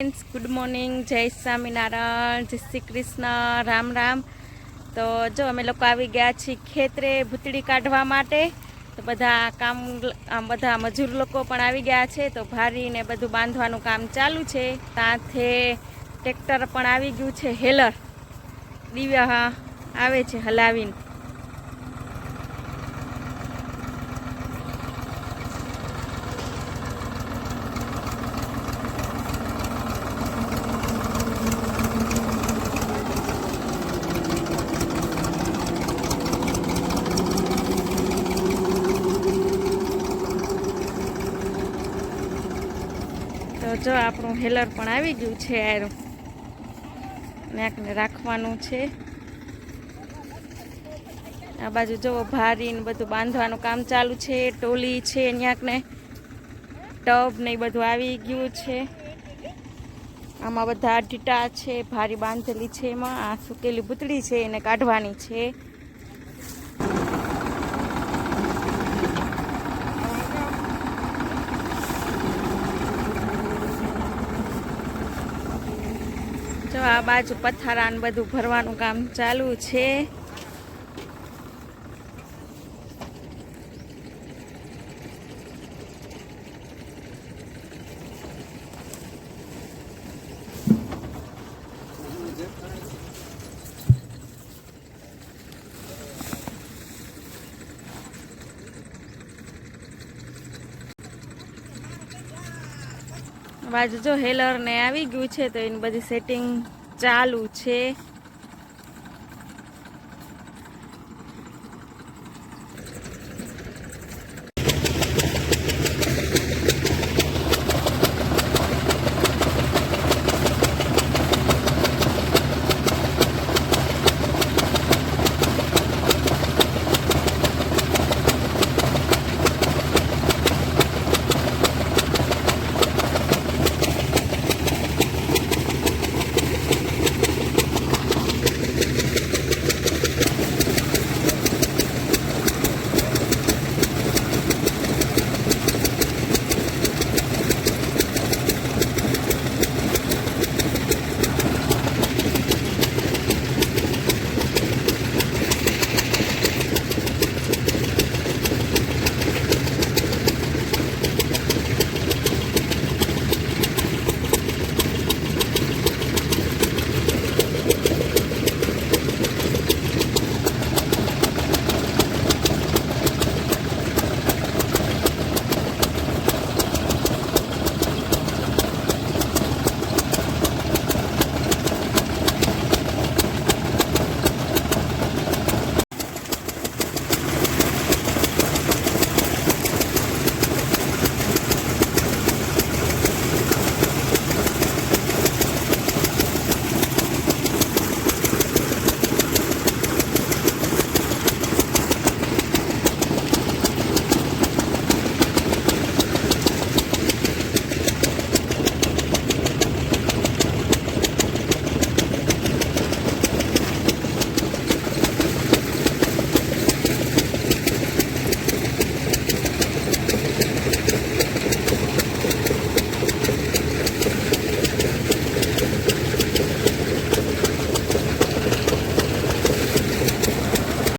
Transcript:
Friends good morning જય સ્વામિનારાયણ જય શ્રી કૃષ્ણ રામ રામ તો જો અમે લોકો આવી ગયા છીએ ખેતરે ભૂતળી કાઢવા માટે, તો બધા કામ, આમ બધા મજૂર લોકો પણ આવી ગયા છે, તો ભારીને બધું બાંધવાનું કામ ચાલુ છે. ત્યાંથી ટ્રેક્ટર પણ આવી ગયું છે, હેલર. દિવ્યા આવે છે, હલાવીને. તો જો આપણું હેલર પણ આવી ગયું છે આયરું. ન્યાકને રાખવાનું છે. આ બાજુ જુઓ ભારી ને બધું બાંધવાનું કામ ચાલુ છે, ટોલી છે ન્યાકને ટબ ને બધું આવી ગયું છે. આમાં બધા ઢીટા છે, ભારી બાંધેલી છે એમાં. આ સુકેલી ભૂતળી છે, એને કાઢવાની છે. આ બાજુ પથારા બધું ભરવાનું કામ ચાલુ છે. બાજુ જો હેલર ને આવી ગયું છે તો એની બધી સેટિંગ ચાલુ છે.